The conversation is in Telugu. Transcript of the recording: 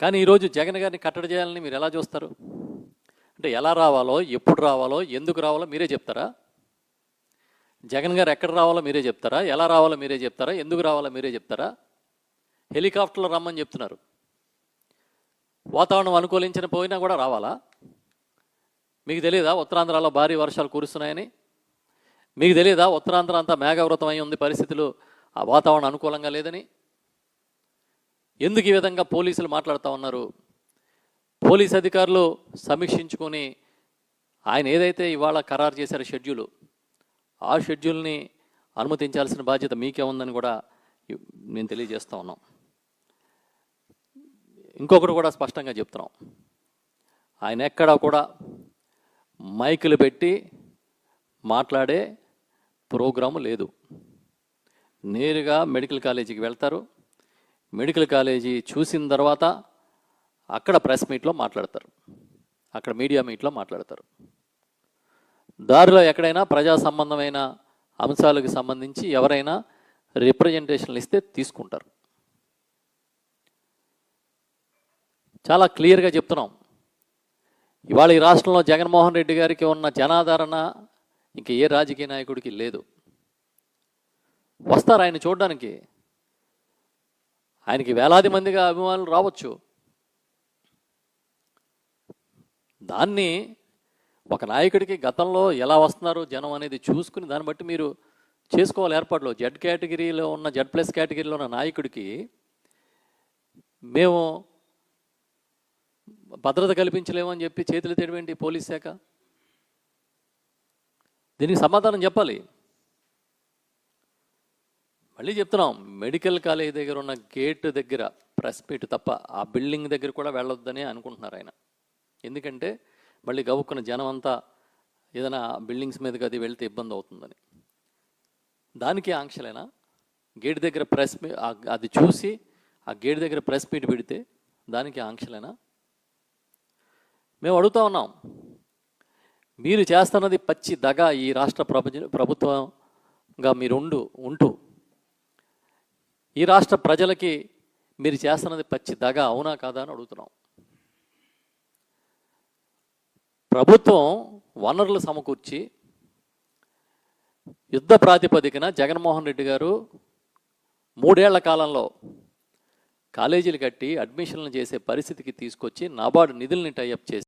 కానీ ఈరోజు జగన్ గారిని కట్టడి చేయాలని మీరు ఎలా చూస్తారు? అంటే ఎలా రావాలో ఎప్పుడు రావాలో ఎందుకు రావాలో మీరే చెప్తారా? జగన్ గారు ఎక్కడ రావాలో మీరే చెప్తారా? ఎలా రావాలో మీరే చెప్తారా? ఎందుకు రావాలో మీరే చెప్తారా? హెలికాప్టర్లో రమ్మని చెప్తున్నారు. వాతావరణం అనుకూలించిన పోయినా కూడా రావాలా? మీకు తెలియదా ఉత్తరాంధ్రలో భారీ వర్షాలు కురుస్తున్నాయని? మీకు తెలియదా ఉత్తరాంధ్ర అంతా మేఘావృతం అయి ఉంది పరిస్థితులు? ఆ వాతావరణం అనుకూలంగా లేదని? ఎందుకు ఈ విధంగా పోలీసులు మాట్లాడుతూ ఉన్నారు? పోలీస్ అధికారులు సమీక్షించుకొని ఆయన ఏదైతే ఇవాళ ఖరారు చేశారో షెడ్యూలు ఆ షెడ్యూల్ని అనుమతించాల్సిన బాధ్యత మీకే ఉందని కూడా నేను తెలియజేస్తూ ఉన్నాం. ఇంకొకటి కూడా స్పష్టంగా చెప్తున్నాం. ఆయన ఎక్కడా కూడా మైకులు పెట్టి మాట్లాడే ప్రోగ్రాము లేదు. నేరుగా మెడికల్ కాలేజీకి వెళ్తారు. మెడికల్ కాలేజీ చూసిన తర్వాత అక్కడ ప్రెస్ మీట్లో మాట్లాడతారు. అక్కడ మీడియా మీట్లో మాట్లాడతారు. దారిలో ఎక్కడైనా ప్రజా సంబంధమైన అంశాలకు సంబంధించి ఎవరైనా రిప్రజెంటేషన్లు ఇస్తే తీసుకుంటారు. చాలా క్లియర్గా చెప్తున్నాం. ఇవాళ ఈ రాష్ట్రంలో జగన్మోహన్ రెడ్డి గారికి ఉన్న జనాదరణ ఇంక ఏ రాజకీయ నాయకుడికి లేదు. వస్తారు ఆయన చూడడానికి? ఆయనకి వేలాది మందిగా అభిమానులు రావచ్చు. దాన్ని ఒక నాయకుడికి గతంలో ఎలా వస్తున్నారు జనం అనేది చూసుకుని దాన్ని బట్టి మీరు చేసుకోవాలి ఏర్పాట్లు. జెడ్ కేటగిరీలో ఉన్న జెడ్ ప్లస్ కేటగిరీలో ఉన్న నాయకుడికి మేము భద్రత కల్పించలేమని చెప్పి చేతులు తెడవేంటి పోలీస్ శాఖ? దీనికి సమాధానం చెప్పాలి. మళ్ళీ చెప్తున్నాం మెడికల్ కాలేజ్ దగ్గర ఉన్న గేట్ దగ్గర ప్రెస్ మీట్ తప్ప ఆ బిల్డింగ్ దగ్గర కూడా వెళ్ళొద్దని అనుకుంటున్నారు ఆయన. ఎందుకంటే మళ్ళీ గవ్వుకున్న జనం అంతా ఏదైనా బిల్డింగ్స్ మీదకి అది వెళ్తే ఇబ్బంది అవుతుందని. దానికి ఆంక్షలేనా? గేట్ దగ్గర ప్రెస్ మీ అది చూసి ఆ గేట్ దగ్గర ప్రెస్ మీట్ పెడితే దానికి ఆంక్షలేనా? మేము అడుగుతా ఉన్నాం. మీరు చేస్తున్నది పచ్చి దగ ఈ రాష్ట్ర ప్రభు ప్రభుత్వంగా మీరుండు ఉంటూ ఈ రాష్ట్ర ప్రజలకి మీరు చేస్తున్నది పచ్చి దగ అవునా కాదా అని అడుగుతున్నాం. ప్రభుత్వం వనరులు సమకూర్చి యుద్ధ ప్రాతిపదికన జగన్మోహన్ రెడ్డి గారు మూడేళ్ళ కాలంలో కాలేజీలు కట్టి అడ్మిషన్లు చేసే పరిస్థితికి తీసుకొచ్చి నాబార్డు నిధుల్ని టైఅప్ చేసి